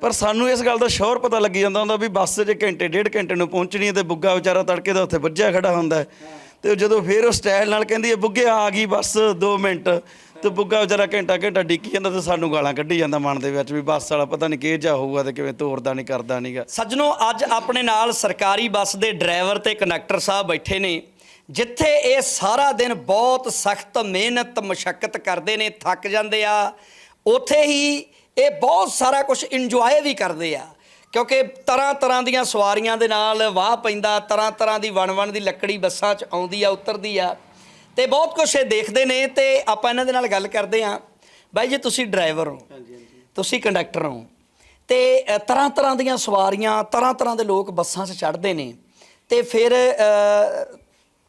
ਪਰ ਸਾਨੂੰ ਇਸ ਗੱਲ ਦਾ ਸ਼ੋਰ ਪਤਾ ਲੱਗੀ ਜਾਂਦਾ ਹੁੰਦਾ ਵੀ ਬੱਸ ਜੇ ਘੰਟੇ, ਡੇਢ ਘੰਟੇ ਨੂੰ ਪਹੁੰਚਣੀ ਹੈ ਤੇ ਬੁੱਗਾ ਵਿਚਾਰਾ ਤੜਕੇ ਦਾ ਉੱਥੇ ਵੱਜਿਆ ਖੜਾ ਹੁੰਦਾ ਹੈ। ਤੇ ਜਦੋਂ ਫੇਰ ਉਹ ਸਟਾਈਲ ਨਾਲ ਕਹਿੰਦੀ ਹੈ, ਬੁੱਗੇ, ਆ ਗਈ ਬੱਸ 2 ਮਿੰਟ। ਤੇ ਬੁੱਗਾ ਵਿਚਾਰਾ ਘੰਟਾ ਘੰਟਾ ਡਿੱਕੀ ਜਾਂਦਾ ਤੇ ਸਾਨੂੰ ਗਾਲਾਂ ਕੱਢੀ ਜਾਂਦਾ ਮਨ ਦੇ ਵਿੱਚ ਵੀ ਬੱਸ ਵਾਲਾ ਪਤਾ ਨਹੀਂ ਕਿਹ ਜਾ ਹੋਊਗਾ ਤੇ ਕਿਵੇਂ ਤੋਰਦਾ ਨਹੀਂ ਕਰਦਾ ਨਹੀਂਗਾ ਸੱਜਣੋ, ਅੱਜ ਆਪਣੇ ਨਾਲ ਸਰਕਾਰੀ ਬੱਸ ਦੇ ਡਰਾਈਵਰ ਤੇ ਕੰਡਕਟਰ ਸਾਹਿਬ ਬੈਠੇ ਨੇ, ਜਿੱਥੇ ਇਹ ਸਾਰਾ ਦਿਨ ਬਹੁਤ ਸਖਤ ਮਿਹਨਤ ਮੁਸ਼ਕਲ ਕਰਦੇ ਨੇ, ਥੱਕ ਜਾਂਦੇ ਆ। ਉੱਥੇ ਹੀ ਇਹ ਬਹੁਤ ਸਾਰਾ ਕੁਝ ਇੰਜੋਏ ਵੀ ਕਰਦੇ ਆ। ਕਿਉਂਕਿ ਤਰ੍ਹਾਂ ਤਰ੍ਹਾਂ ਦੀਆਂ ਸਵਾਰੀਆਂ ਦੇ ਨਾਲ ਵਾਹ ਪੈਂਦਾ ਤਰ੍ਹਾਂ ਤਰ੍ਹਾਂ ਦੀ ਵਣ-ਵਣ ਦੀ ਲੱਕੜੀ ਬੱਸਾਂ 'ਚ ਆਉਂਦੀ ਆ ਉਤਰਦੀ ਆ। ਤੇ ਬਹੁਤ ਕੁਝ ਇਹ ਦੇਖਦੇ ਨੇ ਤੇ ਆਪਾਂ ਇਹਨਾਂ ਦੇ ਨਾਲ ਗੱਲ ਕਰਦੇ ਆ ਬਾਈ ਜੀ ਤੁਸੀਂ ਡਰਾਈਵਰ ਹੋ। ਤੁਸੀਂ ਕੰਡਕਟਰ ਹੋ। ਤੇ ਤਰ੍ਹਾਂ ਤਰ੍ਹਾਂ ਦੀਆਂ ਸਵਾਰੀਆਂ ਤਰ੍ਹਾਂ ਤਰ੍ਹਾਂ ਦੇ ਲੋਕ ਬੱਸਾਂ 'ਚ ਚੜ੍ਹਦੇ ਨੇ। ਤੇ ਫਿਰ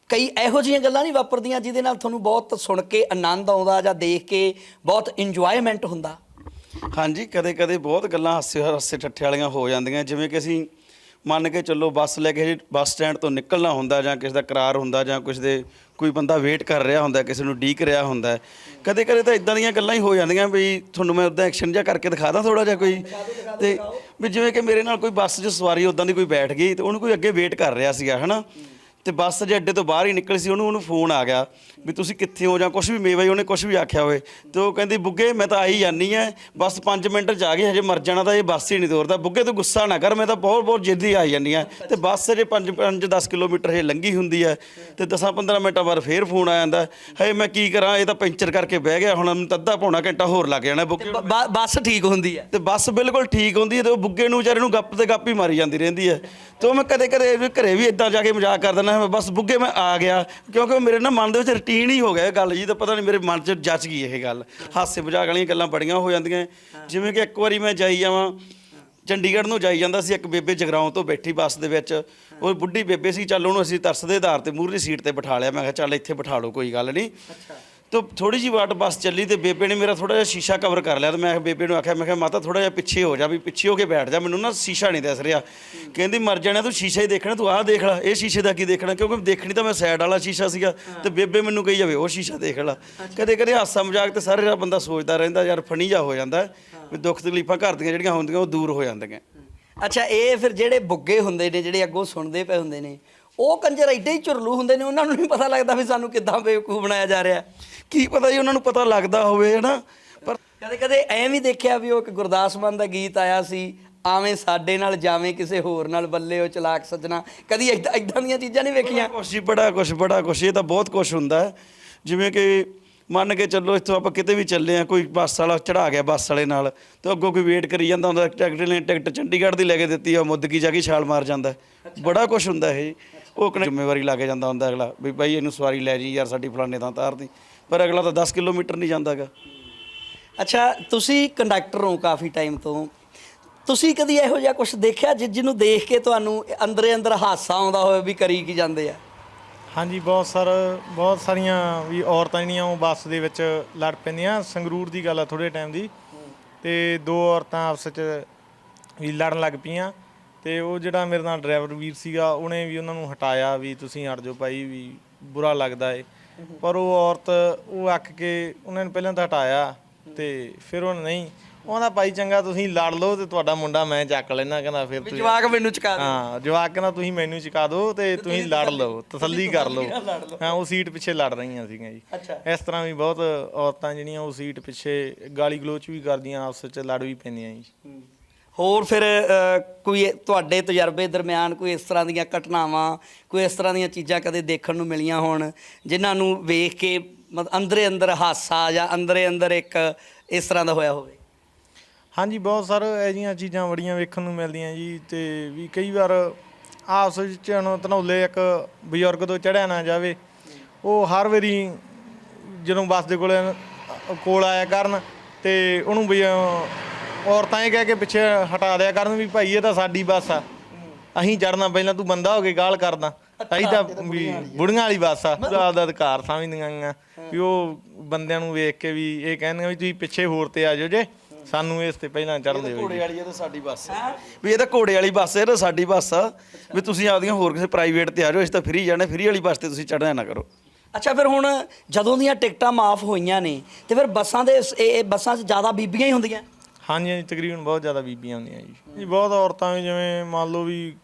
ਕਈ ਇਹੋ ਜਿਹੀਆਂ ਗੱਲਾਂ ਨਹੀਂ ਵਾਪਰਦੀਆਂ ਜਿਹਦੇ ਨਾਲ ਤੁਹਾਨੂੰ ਬਹੁਤ ਸੁਣ ਕੇ ਆਨੰਦ ਆਉਂਦਾ ਜਾਂ ਦੇਖ ਕੇ ਬਹੁਤ ਇੰਜੋਇਮੈਂਟ ਹੁੰਦਾ। ਹਾਂਜੀ, ਕਦੇ ਕਦੇ ਬਹੁਤ ਗੱਲਾਂ ਹਾਸੇ ਹਾਸੇ ਠੱਠੇ ਵਾਲੀਆਂ ਹੋ ਜਾਂਦੀਆਂ, ਜਿਵੇਂ ਕਿ ਅਸੀਂ ਮੰਨ ਕੇ ਚੱਲੋ ਬੱਸ ਲੈ ਕੇ ਬੱਸ ਸਟੈਂਡ ਤੋਂ ਨਿਕਲਣਾ ਹੁੰਦਾ ਜਾਂ ਕਿਸੇ ਦਾ ਕਰਾਰ ਹੁੰਦਾ ਜਾਂ ਕਿਸੇ ਦੇ ਕੋਈ ਬੰਦਾ ਵੇਟ ਕਰ ਰਿਹਾ ਹੁੰਦਾ, ਕਿਸੇ ਨੂੰ ਡੀਕ ਰਿਹਾ ਹੁੰਦਾ, ਕਦੇ ਕਦੇ ਤਾਂ ਇਦਾਂ ਦੀਆਂ ਗੱਲਾਂ ਹੀ ਹੋ ਜਾਂਦੀਆਂ ਵੀ ਤੁਹਾਨੂੰ ਮੈਂ ਉਦਾਂ ਐਕਸ਼ਨ ਜਿਹਾ ਕਰਕੇ ਦਿਖਾ ਦਾਂ ਥੋੜਾ ਜਿਹਾ ਕੋਈ ਤੇ ਵੀ ਜਿਵੇਂ ਕਿ ਮੇਰੇ ਨਾਲ ਕੋਈ ਬੱਸ 'ਚ ਸਵਾਰੀ ਉਦਾਂ ਦੀ ਕੋਈ ਬੈਠ ਗਈ ਤੇ ਉਹਨੂੰ ਕੋਈ ਅੱਗੇ ਵੇਟ ਕਰ ਰਿਹਾ ਸੀਗਾ, ਹਨਾ? ਤੇ ਬੱਸ ਜੇ ਅੱਡੇ ਤੋਂ ਬਾਹਰ ਹੀ ਨਿਕਲੀ ਸੀ ਉਹਨੂੰ ਉਹਨੂੰ ਫੋਨ ਆ ਗਿਆ ਵੀ ਤੁਸੀਂ ਕਿੱਥੇ ਹੋ ਜਾਂ ਕੁਝ ਵੀ ਮੇਵਾ ਹੀ ਉਹਨੇ ਕੁਝ ਵੀ ਆਖਿਆ ਹੋਵੇ। ਤੇ ਉਹ ਕਹਿੰਦੀ ਬੁੱਗੇ ਮੈਂ ਤਾਂ ਆਈ ਜਾਨੀ ਐ ਬਸ 5 ਮਿੰਟ ਚ ਆ ਗਏ ਹਜੇ ਮਰ ਜਾਣਾ ਤਾਂ ਇਹ ਬੱਸ ਹੀ ਨਹੀਂ ਤੋਰਦਾ। ਬੁੱਗੇ ਤੂੰ ਗੁੱਸਾ ਨਾ ਕਰ ਮੈਂ ਤਾਂ ਬਹੁਤ ਬਹੁਤ ਜਿੱਦੀ ਆਈ ਜਾਨੀ ਐ ਤੇ ਬੱਸ ਜੇ 5 5 10 ਕਿਲੋਮੀਟਰ ਇਹ ਲੰਗੀ ਹੁੰਦੀ ਐ ਤੇ 10 15 ਮਿੰਟਾਂ ਬਾਅਦ ਫੇਰ ਫੋਨ ਆ ਜਾਂਦਾ। ਹਏ ਮੈਂ ਕੀ ਕਰਾਂ? ਇਹ ਤਾਂ ਪੈਂਚਰ ਕਰਕੇ ਬਹਿ ਗਿਆ ਹੁਣ ਮੈਨੂੰ ਅੱਧਾ ਪੌਣਾ ਘੰਟਾ ਹੋਰ ਲੱਗ ਜਾਣਾ ਬੁੱਗੇ ਬੱਸ ਠੀਕ ਹੁੰਦੀ ਹੈ? ਤੇ ਬੱਸ ਬਿਲਕੁਲ ਠੀਕ ਹੁੰਦੀ ਹੈ ਤੇ ਉਹ ਬੁੱਗੇ ਨੂੰ ਵਿਚਾਰੇ ਨੂੰ ਗੱਪ ਤੇ ਗੱਪ ਹੀ ਮਾਰੀ ਜਾਂਦੀ ਰਹਿੰਦੀ ਹੈ। ਤੇ ਉਹ ਮੈਂ ਕਦੇ ਕਦੇ ਘਰੇ ਵੀ ਇਦਾਂ ਜਾ ਕੇ ਮਜ਼ਾਕ ਕਰ ਦਿੰਦਾ ਬਸ ਬੁੱਗੇ ਮੈਂ ਆ ਗਿਆ, ਕਿਉਂਕਿ ਉਹ ਮੇਰੇ ਨਾ ਮਨ ਦੇ ਵਿੱਚ ਰੁਟੀਨ ਹੀ ਹੋ ਗਿਆ ਇਹ ਗੱਲ ਜੀ, ਤਾਂ ਪਤਾ ਨਹੀਂ ਮੇਰੇ ਮਨ 'ਚ ਜੱਚ ਗਈ ਇਹ ਗੱਲ। ਹਾਸੇ ਮਜ਼ਾਕ ਵਾਲੀਆਂ ਗੱਲਾਂ ਬੜੀਆਂ ਹੋ ਜਾਂਦੀਆਂ। ਜਿਵੇਂ ਕਿ ਇੱਕ ਵਾਰੀ ਮੈਂ ਜਾਈ ਜਾਵਾਂ, ਚੰਡੀਗੜ੍ਹ ਨੂੰ ਜਾਈ ਜਾਂਦਾ ਸੀ ਇੱਕ ਬੇਬੇ ਜਗਰਾਉਂ ਤੋਂ ਬੈਠੀ ਬੱਸ ਦੇ ਵਿੱਚ। ਉਹ ਬੁੱਢੀ ਬੇਬੇ ਸੀ, ਚੱਲ ਉਹਨੂੰ ਅਸੀਂ ਤਰਸ ਦੇ ਆਧਾਰ ਤੇ ਮੂਹਰਲੀ ਸੀਟ ਤੇ ਬਿਠਾ ਲਿਆ। ਮੈਂ ਕਿਹਾ ਚੱਲ ਇੱਥੇ ਬਿਠਾ ਲਓ, ਕੋਈ ਗੱਲ ਨਹੀਂ ਤੋ ਥੋੜੀ ਜਿਹੀ ਵਾਟ ਬੱਸ ਚੱਲੀ ਤੇ ਬੇਬੇ ਨੇ ਮੇਰਾ ਥੋੜਾ ਜਿਹਾ ਸ਼ੀਸ਼ਾ ਕਵਰ ਕਰ ਲਿਆ ਤੇ ਮੈਂ ਬੇਬੇ ਨੂੰ ਆਖਿਆ ਮੈਂ ਕਿਹਾ ਮਾਤਾ ਥੋੜਾ ਜਿਹਾ ਪਿੱਛੇ ਹੋ ਜਾ ਵੀ ਪਿੱਛੇ ਹੋ ਕੇ ਬੈਠ ਜਾ ਮੈਨੂੰ ਨਾ ਸ਼ੀਸ਼ਾ ਨਹੀਂ ਦਿਸ ਰਿਹਾ। ਕਹਿੰਦੀ ਮਰ ਜਾਣਾ ਤੂੰ ਸ਼ੀਸ਼ਾ ਹੀ ਦੇਖਣਾ ਤੂੰ ਆਹ ਦੇਖ ਲੈ ਇਹ ਸ਼ੀਸ਼ੇ ਦਾ ਕੀ ਦੇਖਣਾ? ਕਿਉਂਕਿ ਦੇਖਣੀ ਤਾਂ ਮੈਂ ਸਾਈਡ ਵਾਲਾ ਸ਼ੀਸ਼ਾ ਸੀਗਾ ਤੇ ਬੇਬੇ ਮੈਨੂੰ ਕਹੀ ਜਾਵੇ ਉਹ ਸ਼ੀਸ਼ਾ ਦੇਖ ਲੈ। ਕਦੇ ਕਦੇ ਹਾਸਾ ਮਜ਼ਾਕ ਤੇ ਸਾਰੇ ਬੰਦਾ ਸੋਚਦਾ ਰਹਿੰਦਾ ਯਾਰ ਫਨੀ ਜਾ ਹੋ ਜਾਂਦਾ ਵੀ ਦੁੱਖ ਤਕਲੀਫਾਂ ਘਰ ਦੀਆਂ ਜਿਹੜੀਆਂ ਹੁੰਦੀਆਂ ਉਹ ਦੂਰ ਹੋ ਜਾਂਦੀਆਂ। ਅੱਛਾ ਇਹ ਫਿਰ ਜਿਹੜੇ ਬੁੱਗੇ ਹੁੰਦੇ ਨੇ ਜਿਹੜੇ ਅੱਗੋਂ ਸੁਣਦੇ ਪਏ ਹੁੰਦੇ ਨੇ ਉਹ ਕੰਜਰ ਐਡੇ ਹੀ ਝੁਰਲੂ ਹੁੰਦੇ ਨੇ, ਉਹਨਾਂ ਨੂੰ ਨਹੀਂ ਪਤਾ ਲੱਗਦਾ ਵੀ ਸਾਨੂੰ ਕਿੱਦਾਂ ਬੇਵਕੂਫ ਬਣਾਇਆ ਜਾ ਰਿਹਾ। ਕੀ ਪਤਾ ਜੀ ਉਹਨਾਂ ਨੂੰ ਪਤਾ ਲੱਗਦਾ ਹੋਵੇ, ਹਨਾ? ਪਰ ਕਦੇ ਕਦੇ ਐਂ ਵੀ ਦੇਖਿਆ ਵੀ ਉਹ ਇੱਕ ਗੁਰਦਾਸ ਮਾਨ ਦਾ ਗੀਤ ਆਇਆ ਸੀ, ਆਵੇਂ ਸਾਡੇ ਨਾਲ ਜਾਵੇਂ ਕਿਸੇ ਹੋਰ ਨਾਲ ਬੱਲੇ ਉਹ ਚਲਾਕ ਸੱਜਣਾ। ਕਦੀ ਏਦਾਂ ਏਦਾਂ ਦੀਆਂ ਚੀਜ਼ਾਂ ਨਹੀਂ ਵੇਖੀਆਂ? ਕੁਛ ਜੀ, ਬੜਾ ਕੁਛ ਬੜਾ ਕੁਛ। ਇਹ ਤਾਂ ਬਹੁਤ ਕੁਛ ਹੁੰਦਾ। ਜਿਵੇਂ ਕਿ ਮੰਨ ਕੇ ਚੱਲੋ ਇੱਥੋਂ ਆਪਾਂ ਕਿਤੇ ਵੀ ਚੱਲੇ ਆ ਕੋਈ ਬੱਸ ਵਾਲਾ ਚੜਾ ਗਿਆ ਬੱਸ ਵਾਲੇ ਨਾਲ ਤੇ ਅੱਗੋਂ ਕੋਈ ਵੇਟ ਕਰੀ ਜਾਂਦਾ ਹੁੰਦਾ ਟਿਕਟ ਨੇ ਟਿਕਟ ਚੰਡੀਗੜ੍ਹ ਦੀ ਲੈ ਕੇ ਦਿੱਤੀ ਆ ਮੁੱਦਕੀ ਜਾ ਕੇ ਛਾਲ ਮਾਰ ਜਾਂਦਾ। ਬੜਾ ਕੁਛ ਹੁੰਦਾ ਇਹ ਉਹ ਕਨੇ ਜ਼ਿੰਮੇਵਾਰੀ ਲਾ ਕੇ ਜਾਂਦਾ ਹੁੰਦਾ ਅਗਲਾ ਵੀ ਬਾਈ ਇਹਨੂੰ ਸਵਾਰੀ ਲੈ ਜੀ ਯਾਰ ਸਾਡੀ ਫਲਾਣੇ ਥਾਂ ਤਾਰਦੀ ਪਰ ਅਗਲਾ ਤਾਂ 10 ਕਿਲੋਮੀਟਰ ਨਹੀਂ ਜਾਂਦਾਗਾ ਅੱਛਾ ਤੁਸੀਂ ਕੰਡਕਟਰ ਹੋ ਕਾਫੀ ਟਾਈਮ ਤੋਂ। ਤੁਸੀਂ ਕਦੀ ਇਹੋ ਜਿਹਾ ਕੁਝ ਦੇਖਿਆ ਜਿ- ਜਿਹਨੂੰ ਦੇਖ ਕੇ ਤੁਹਾਨੂੰ ਅੰਦਰੇ ਅੰਦਰ ਹਾਸਾ ਆਉਂਦਾ ਹੋਵੇ ਵੀ ਕਰੀ ਕੀ ਜਾਂਦੇ ਆ? ਹਾਂਜੀ, ਬਹੁਤ ਸਰ, ਬਹੁਤ ਸਾਰੀਆਂ ਵੀ ਔਰਤਾਂ ਜਿਹੜੀਆਂ ਉਹ ਬੱਸ ਦੇ ਵਿੱਚ ਲੜ ਪੈਂਦੀਆਂ। ਸੰਗਰੂਰ ਦੀ ਗੱਲ ਆ ਥੋੜੇ ਟਾਈਮ ਦੀ। ਤੇ ਦੋ ਔਰਤਾਂ ਆਪਸ ਵਿੱਚ ਵੀ ਲੜਨ ਲੱਗ ਪਈਆਂ। ਤੇ ਉਹ ਜਿਹੜਾ ਮੇਰੇ ਨਾਲ ਡਰਾਈਵਰ ਵੀਰ ਸੀਗਾ, ਉਹਨੇ ਵੀ ਉਹਨਾਂ ਨੂੰ ਹਟਾਇਆ ਵੀ ਤੁਸੀਂ ਹਟ ਜਾਓ ਭਾਈ, ਵੀ ਬੁਰਾ ਲੱਗਦਾ ਏ। ਪਰ ਉਹ ਔਰਤ, ਉਹ ਅੱਕ ਕੇ ਉਹਨਾਂ ਨੇ ਪਹਿਲਾਂ ਤਾਂ ਹਟਾਇਆ ਤੇ ਫਿਰ ਉਹ ਨਹੀਂ। ਉਹਦਾ ਭਾਈ ਚੰਗਾ ਤੁਸੀਂ ਲੜ ਲਓ ਤੇ ਤੁਹਾਡਾ ਮੁੰਡਾ ਮੈਂ ਚੱਕ ਲੈਣਾ ਕਹਿੰਦਾ ਫਿਰ ਵੀ ਤੁਸੀਂ ਜਵਾਕ ਮੈਨੂੰ ਚੁਕਾ ਦੇ ਹਾਂ ਜਵਾਕ ਕਹਿੰਦਾ ਤੁਸੀਂ ਮੈਨੂੰ ਚੁਕਾ ਦਿਓ ਤੇ ਤੁਸੀਂ ਲੜ ਲਓ ਤਸੱਲੀ ਕਰ ਲਓ। ਹਾਂ ਉਹ ਸੀਟ ਪਿੱਛੇ ਲੜ ਰਹੀਆਂ ਸੀਗੀਆਂ ਜੀ। ਅੱਛਾ। ਇਸ ਤਰ੍ਹਾਂ ਵੀ ਬਹੁਤ ਔਰਤਾਂ ਜਿਹੜੀਆਂ ਉਹ ਸੀਟ ਪਿੱਛੇ ਗਾਲੀ ਗਲੋਚ ਵੀ ਕਰਦੀਆਂ ਆਪਸ ਵਿੱਚ ਲੜ ਵੀ ਪੈਂਦੀਆਂ ਜੀ। ਹੋਰ ਫਿਰ ਕੋਈ ਤੁਹਾਡੇ ਤਜਰਬੇ ਦਰਮਿਆਨ ਕੋਈ ਇਸ ਤਰ੍ਹਾਂ ਦੀਆਂ ਘਟਨਾਵਾਂ ਕੋਈ ਇਸ ਤਰ੍ਹਾਂ ਦੀਆਂ ਚੀਜ਼ਾਂ ਕਦੇ ਦੇਖਣ ਨੂੰ ਮਿਲੀਆਂ ਹੋਣ ਜਿਨ੍ਹਾਂ ਨੂੰ ਵੇਖ ਕੇ ਮਤ- ਅੰਦਰੇ ਅੰਦਰ ਹਾਸਾ ਜਾਂ ਅੰਦਰੇ ਅੰਦਰ ਇੱਕ ਇਸ ਤਰ੍ਹਾਂ ਦਾ ਹੋਇਆ ਹੋਵੇ? ਹਾਂਜੀ ਬਹੁਤ ਸਰ ਇਹ ਜੀਆਂ ਚੀਜ਼ਾਂ ਬੜੀਆਂ ਵੇਖਣ ਨੂੰ ਮਿਲਦੀਆਂ ਜੀ ਤੇ ਵੀ ਕਈ ਵਾਰ ਆਪਸ ਵਿੱਚ ਹੁਣ ਧਨੌਲੇ ਇੱਕ ਬਜ਼ੁਰਗ ਤੋਂ ਚੜਿਆ ਨਾ ਜਾਵੇ ਉਹ ਹਰ ਵਾਰੀ ਜਦੋਂ ਬੱਸ ਦੇ ਕੋਲ ਕੋਲ ਆਇਆ ਕਰਨ ਤੇ ਉਹਨੂੰ ਵੀ ਔਰਤਾਂ ਇਹ ਕਹਿ ਕੇ ਪਿੱਛੇ ਹਟਾ ਦਿਆ ਕਰਨ ਵੀ ਭਾਈ ਇਹ ਤਾਂ ਸਾਡੀ ਬੱਸ ਆ। ਅਸੀਂ ਚੜਨਾ ਪਹਿਲਾਂ ਤੂੰ ਬੰਦਾ ਹੋ ਕੇ ਗਾਲ ਕਰਦਾ। ਅਸੀਂ ਤਾਂ ਵੀ ਬੁੜੀਆਂ ਵਾਲੀ ਬੱਸ ਆ। ਉਹਦਾ ਦਾ ਅਧਿਕਾਰ ਸਮਝਦੀਆਂ ਗੀਆਂ ਵੀ ਉਹ ਬੰਦਿਆਂ ਨੂੰ ਵੇਖ ਕੇ ਵੀ ਇਹ ਕਹਿੰਦੀਆਂ ਵੀ ਤੁਸੀਂ ਪਿੱਛੇ ਹੋਰ ਤੇ ਆ ਜਾਓ ਜੇ। ਸਾਨੂੰ ਇਸ ਤੇ ਪਹਿਲਾਂ ਚੜ੍ਹਨ ਦਿਓ ਘੋੜੇ ਵਾਲੀ ਇਹ ਤਾਂ ਸਾਡੀ ਬੱਸ ਆ। ਵੀ ਇਹ ਤਾਂ ਘੋੜੇ ਵਾਲੀ ਬੱਸ ਹੈ ਇਹ ਤਾਂ ਸਾਡੀ ਬੱਸ ਆ। ਵੀ ਤੁਸੀਂ ਆਪਦੀਆਂ ਹੋਰ ਕਿਸੇ ਪ੍ਰਾਈਵੇਟ ਤੇ ਆ ਜਾਓ ਅਸੀਂ ਤਾਂ ਫ੍ਰੀ ਜਾਣਾ ਫ੍ਰੀ ਵਾਲੀ ਬੱਸ ਤੇ ਤੁਸੀਂ ਚੜ੍ਹਨਾ ਨਾ ਕਰੋ। ਅੱਛਾ ਫਿਰ ਹੁਣ ਜਦੋਂ ਦੀਆਂ ਟਿਕਟਾਂ ਮਾਫ ਹੋਈਆਂ ਨੇ ਤੇ ਫਿਰ ਬੱਸਾਂ ਦੇ ਇਹ ਇਹ ਬੱਸਾਂ 'ਚ ਜ਼ਿਆਦਾ ਬੀਬੀਆਂ ਹੀ ਹੁੰਦੀਆਂ? ਹਾਂਜੀ ਹਾਂਜੀ ਤਕਰੀਬਨ ਬਹੁਤ ਜ਼ਿਆਦਾ ਬੀਬੀਆਂ ਹੁੰਦੀਆਂ ਜੀ। ਜੀ ਬਹੁਤ ਔਰਤਾਂ ਵੀ ਜਿਵੇਂ ਮੰਨ ਲਓ ਵੀ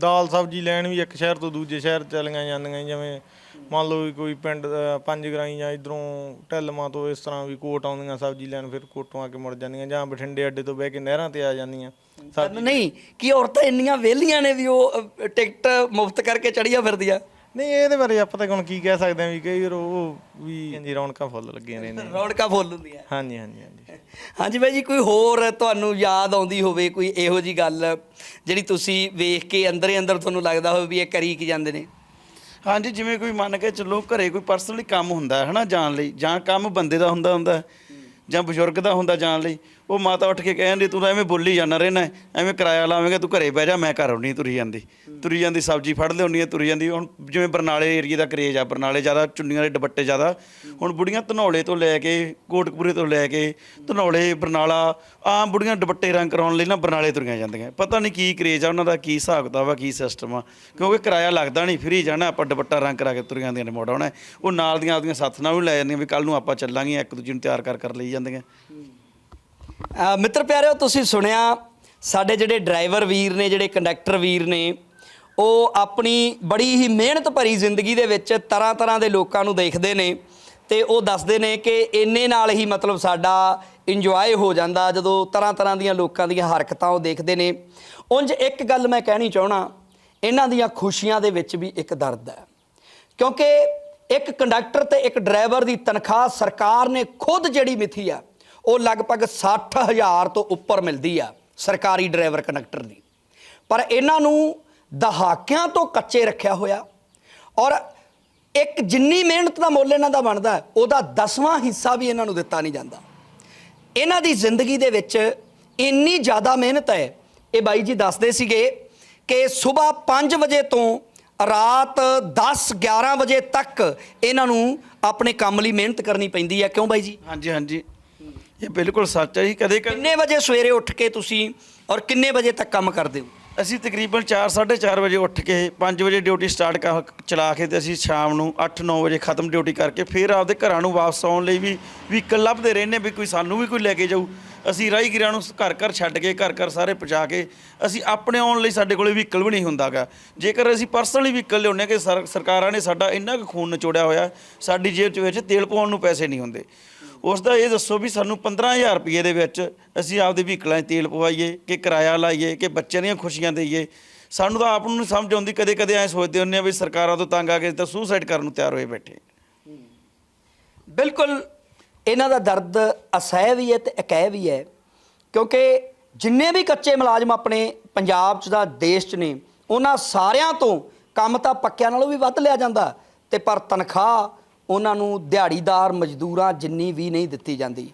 ਦਾਲ ਸਬਜ਼ੀ ਲੈਣ ਵੀ ਇੱਕ ਸ਼ਹਿਰ ਤੋਂ ਦੂਜੇ ਸ਼ਹਿਰ ਚਲੀਆਂ ਜਾਂਦੀਆਂ ਜੀ, ਜਿਵੇਂ ਮੰਨ ਲਓ ਵੀ ਕੋਈ ਪਿੰਡ ਅ, ਪੰਜ ਗਰਾਈ ਜਾਂ ਇਧਰੋਂ ਢਿੱਲਵਾਂ ਤੋਂ ਇਸ ਤਰ੍ਹਾਂ ਵੀ ਕੋਟ ਆਉਂਦੀਆਂ ਸਬਜ਼ੀ ਲੈਣ ਫਿਰ ਕੋਟੋਂ ਆ ਕੇ ਮੁੜ ਜਾਂਦੀਆਂ ਜਾਂ ਬਠਿੰਡੇ ਅੱਡੇ ਤੋਂ ਬਹਿ ਕੇ ਨਹਿਰਾਂ ਤੇ ਆ ਜਾਂਦੀਆਂ। ਸਬਜ਼ੀ ਨਹੀਂ ਕੀ ਔਰਤਾਂ ਇੰਨੀਆਂ ਵਿਹਲੀਆਂ ਨੇ ਵੀ ਉਹ ਅ, ਟਿਕਟ ਮੁਫਤ ਕਰਕੇ ਚੜੀਆਂ ਫਿਰਦੀਆਂ? ਨਹੀਂ ਇਹਦੇ ਬਾਰੇ ਆਪਾਂ ਤਾਂ ਹੁਣ ਕੀ ਕਹਿ ਸਕਦੇ ਹਾਂ ਵੀ ਕਈ ਵਾਰ ਉਹ ਵੀ ਹਾਂਜੀ ਰੌਣਕਾਂ ਫੁੱਲ ਲੱਗੀਆਂ ਰਹਿੰਦੀਆਂ। ਰੌਣਕਾਂ ਫੁੱਲ ਹੁੰਦੀਆਂ। ਹਾਂਜੀ ਹਾਂਜੀ ਹਾਂਜੀ। ਹਾਂਜੀ ਬਾਈ ਜੀ ਕੋਈ ਹੋਰ ਤੁਹਾਨੂੰ ਯਾਦ ਆਉਂਦੀ ਹੋਵੇ ਕੋਈ ਇਹੋ ਜੀ ਗੱਲ ਜਿਹੜੀ ਤੁਸੀਂ ਵੇਖ ਕੇ ਅੰਦਰੇ ਅੰਦਰ ਤੁਹਾਨੂੰ ਲੱਗਦਾ ਹੋਵੇ ਵੀ ਇਹ ਕਰੀ ਕੀ ਜਾਂਦੇ ਨੇ? ਹਾਂਜੀ ਜਿਵੇਂ ਕੋਈ ਮੰਨ ਕੇ ਚੱਲੋ ਘਰੇ ਕੋਈ ਪਰਸਨਲੀ ਕੰਮ ਹੁੰਦਾ ਹੈ ਹਨਾ ਜਾਣ ਲਈ ਜਾਂ ਕੰਮ ਬੰਦੇ ਦਾ ਹੁੰਦਾ ਹੁੰਦਾ ਹੈ, ਜਾਂ ਬਜ਼ੁਰਗ ਦਾ ਹੁੰਦਾ ਜਾਣ ਲਈ ਉਹ ਮਾਤਾ ਉੱਠ ਕੇ ਕਹਿੰਦੀ, ਤੂੰ ਤਾਂ ਐਵੇਂ ਬੋਲੀ ਜਾਂਦਾ ਰਹਿਣਾ ਐਵੇਂ ਕਿਰਾਇਆ ਲਾਵੇਂਗਾ, ਤੂੰ ਘਰੇ ਬਹਿ ਜਾ, ਮੈਂ ਘਰ ਆਉਣੀ ਤੁਰੀ ਜਾਂਦੀ। ਤੁਰੀ ਜਾਂਦੀ, ਸਬਜ਼ੀ ਫੜ ਲਿਆਉਣੀ ਹੈ ਤੁਰੀ ਜਾਂਦੀ। ਹੁਣ ਜਿਵੇਂ ਬਰਨਾਲੇ ਏਰੀਆ ਦਾ ਕਰੇਜ ਆ, ਬਰਨਾਲੇ ਜ਼ਿਆਦਾ, ਚੁੰਨੀਆਂ ਦੇ ਦੁਪੱਟੇ ਜ਼ਿਆਦਾ। ਹੁਣ ਬੁੜੀਆਂ ਧਨੌਲੇ ਤੋਂ ਲੈ ਕੇ, ਕੋਟਕਪੂਰੇ ਤੋਂ ਲੈ ਕੇ, ਧਨੌਲੇ, ਬਰਨਾਲਾ, ਆਮ ਬੁੜੀਆਂ ਦੁਪੱਟੇ ਰੰਗ ਕਰਾਉਣ ਲਈ ਨਾ ਬਰਨਾਲੇ ਤੁਰੀਆਂ ਜਾਂਦੀਆਂ। ਪਤਾ ਨਹੀਂ ਕੀ ਕਰੇਜ ਆ, ਉਹਨਾਂ ਦਾ ਕੀ ਹਿਸਾਬ ਕਿਤਾਬ ਆ, ਕੀ ਸਿਸਟਮ ਆ। ਕਿਉਂਕਿ ਕਿਰਾਇਆ ਲੱਗਦਾ ਨਹੀਂ ਫ੍ਰੀ ਜਾਣਾ, ਆਪਾਂ ਦੁਪੱਟਾ ਰੰਗ ਕਰਾ ਕੇ ਤੁਰੀਆਂ ਜਾਂਦੀਆਂ ਨੇ, ਮੋੜ ਆਉਣਾ ਉਹ ਨਾਲ ਦੀਆਂ ਆਪਦੀਆਂ ਸੱਥ ਨਾਲ ਵੀ ਲੈ ਜਾਂਦੀਆਂ ਵੀ ਕੱਲ ਨੂੰ ਆਪਾਂ ਚੱਲਾਂਗੇ, ਇੱਕ ਦੂਜੇ ਨੂੰ ਤਿਆਰ ਕਰ ਕਰ ਲਈ ਜਾਂਦੀਆਂ। ਮਿੱਤਰ ਪਿਆਰਿਓ, ਤੁਸੀਂ ਸੁਣਿਆ, ਸਾਡੇ ਜਿਹੜੇ ਡਰਾਈਵਰ ਵੀਰ ਨੇ, ਜਿਹੜੇ ਕੰਡਕਟਰ ਵੀਰ ਨੇ, ਉਹ ਆਪਣੀ ਬੜੀ ਹੀ ਮਿਹਨਤ ਭਰੀ ਜ਼ਿੰਦਗੀ ਦੇ ਵਿੱਚ ਤਰ੍ਹਾਂ ਤਰ੍ਹਾਂ ਦੇ ਲੋਕਾਂ ਨੂੰ ਦੇਖਦੇ ਨੇ ਤੇ ਉਹ ਦੱਸਦੇ ਨੇ ਕਿ ਇੰਨੇ ਨਾਲ ਹੀ ਮਤਲਬ ਸਾਡਾ ਇੰਜੋਏ ਹੋ ਜਾਂਦਾ, ਜਦੋਂ ਤਰ੍ਹਾਂ ਤਰ੍ਹਾਂ ਦੀਆਂ ਲੋਕਾਂ ਦੀਆਂ ਹਰਕਤਾਂ ਉਹ ਦੇਖਦੇ ਨੇ। ਉਂਝ ਇੱਕ ਗੱਲ ਮੈਂ ਕਹਿਣੀ ਚਾਹਣਾ ਇਹਨਾਂ ਦੀਆਂ ਖੁਸ਼ੀਆਂ ਦੇ ਵਿੱਚ ਵੀ ਇੱਕ ਦਰਦ ਹੈ। ਕਿਉਂਕਿ ਇੱਕ ਕੰਡਕਟਰ ਤੇ ਇੱਕ ਡਰਾਈਵਰ ਦੀ ਤਨਖਾਹ ਸਰਕਾਰ ਨੇ ਖੁਦ ਜਿਹੜੀ ਮਿਥੀ ਆ ਉਹ ਲਗਭਗ 60000 ਤੋਂ ਉੱਪਰ ਮਿਲਦੀ ਆ ਸਰਕਾਰੀ ਡਰਾਈਵਰ ਕੰਡਕਟਰ ਦੀ। ਪਰ ਇਹਨਾਂ ਨੂੰ ਦਹਾਕਿਆਂ ਤੋਂ ਕੱਚੇ ਰੱਖਿਆ ਹੋਇਆ ਔਰ ਇੱਕ ਜਿੰਨੀ ਮਿਹਨਤ ਦਾ ਮੁੱਲ ਇਹਨਾਂ ਦਾ ਬਣਦਾ, ਉਹਦਾ ਦਸਵਾਂ ਹਿੱਸਾ ਵੀ ਇਹਨਾਂ ਨੂੰ ਦਿੱਤਾ ਨਹੀਂ ਜਾਂਦਾ। ਇਹਨਾਂ ਦੀ ਜ਼ਿੰਦਗੀ ਦੇ ਵਿੱਚ ਇੰਨੀ ਜ਼ਿਆਦਾ ਮਿਹਨਤ ਹੈ, ਇਹ ਬਾਈ ਜੀ ਦੱਸਦੇ ਸੀਗੇ ਕਿ ਸਵੇਰ 5 ਵਜੇ ਤੋਂ ਰਾਤ 10 11 ਵਜੇ ਤੱਕ ਇਹਨਾਂ ਨੂੰ ਆਪਣੇ ਕੰਮ ਲਈ ਮਿਹਨਤ ਕਰਨੀ ਪੈਂਦੀ ਹੈ। ਕਿਉਂ ਬਾਈ ਜੀ? ਹਾਂਜੀ ਹਾਂਜੀ। ਇਹ ਬਿਲਕੁਲ ਸੱਚ ਹੈ ਜੀ ਕਦੇ ਕਦੇ ਕਿੰਨੇ ਵਜੇ ਸਵੇਰੇ ਉੱਠ ਕੇ ਤੁਸੀਂ ਔਰ ਕਿੰਨੇ ਵਜੇ ਤੱਕ ਕੰਮ ਕਰਦੇ ਹੋ? ਅਸੀਂ ਤਕਰੀਬਨ 4:30 ਵਜੇ ਉੱਠ ਕੇ 5 ਵਜੇ ਡਿਊਟੀ ਸਟਾਰਟ ਕਰ ਚਲਾ ਕੇ ਤੇ ਅਸੀਂ ਸ਼ਾਮ ਨੂੰ 8-9 ਵਜੇ ਖਤਮ ਡਿਊਟੀ ਕਰਕੇ ਫਿਰ ਆਪਦੇ ਘਰਾਂ ਨੂੰ ਵਾਪਸ ਆਉਣ ਲਈ ਵੀ ਵਹੀਕਲ ਲੱਭਦੇ ਰਹਿੰਦੇ ਵੀ ਕੋਈ ਸਾਨੂੰ ਵੀ ਕੋਈ ਲੈ ਕੇ ਜਾਊ। ਅਸੀਂ ਰਾਹੀਗੀਰਾਂ ਨੂੰ ਘਰ ਘਰ ਛੱਡ ਕੇ ਘਰ ਘਰ ਸਾਰੇ ਪਹੁੰਚਾ ਕੇ ਅਸੀਂ ਆਪਣੇ ਆਉਣ ਲਈ ਸਾਡੇ ਕੋਲੇ ਵਹੀਕਲ ਵੀ ਨਹੀਂ ਹੁੰਦਾਗਾ। ਜੇਕਰ ਅਸੀਂ ਪਰਸਨਲੀ ਵਹੀਕਲ ਲਿਆਉਂਦੇ ਕਿ ਸਰ- ਸਰਕਾਰਾਂ ਨੇ ਸਾਡਾ ਇੰਨਾ ਕੁ ਖੂਨ ਨਿਚੋੜਿਆ ਹੋਇਆ ਸਾਡੀ ਜੇਬ 'ਚ ਵਿੱਚ ਤੇਲ ਪਾਉਣ ਨੂੰ ਪੈਸੇ ਨਹੀਂ ਹੁੰਦੇ। ਉਸ ਦਾ ਇਹ ਦੱਸੋ ਵੀ ਸਾਨੂੰ 15000 ਰੁਪਏ ਦੇ ਵਿੱਚ ਅਸੀਂ ਆਪਦੇ ਵਹੀਕਲਾਂ 'ਚ ਤੇਲ ਪਵਾਈਏ ਕਿ ਕਿਰਾਇਆ ਲਾਈਏ ਕਿ ਬੱਚਿਆਂ ਦੀਆਂ ਖੁਸ਼ੀਆਂ ਦੇਈਏ। ਸਾਨੂੰ ਤਾਂ ਆਪ ਨੂੰ ਨਹੀਂ ਸਮਝ ਆਉਂਦੀ ਕਦੇ ਕਦੇ ਐ ਸੋਚਦੇ ਹੁੰਦੇ ਆ ਵੀ ਸਰਕਾਰਾਂ ਤੋਂ ਤੰਗ ਆ ਕੇ ਤਾਂ ਸੁਸਾਈਡ ਕਰਨ ਨੂੰ ਤਿਆਰ ਹੋਏ ਬੈਠੇ। ਬਿਲਕੁਲ, ਇਹਨਾਂ ਦਾ ਦਰਦ ਅਸਹਿ ਵੀ ਹੈ ਤੇ ਅਕਹਿ ਵੀ ਹੈ, ਕਿਉਂਕਿ ਜਿੰਨੇ ਵੀ ਕੱਚੇ ਮੁਲਾਜ਼ਮ ਆਪਣੇ ਪੰਜਾਬ 'ਚ ਦਾ, ਦੇਸ਼ 'ਚ ਨੇ, ਉਹਨਾਂ ਸਾਰਿਆਂ ਤੋਂ ਕੰਮ ਤਾਂ ਪੱਕਿਆਂ ਨਾਲੋਂ ਵੀ ਵੱਧ ਲਿਆ ਜਾਂਦਾ, ਤੇ ਪਰ ਤਨਖਾਹ ਉਹਨਾਂ ਨੂੰ ਦਿਹਾੜੀਦਾਰ ਮਜ਼ਦੂਰਾਂ ਜਿੰਨੀ ਵੀ ਨਹੀਂ ਦਿੱਤੀ ਜਾਂਦੀ।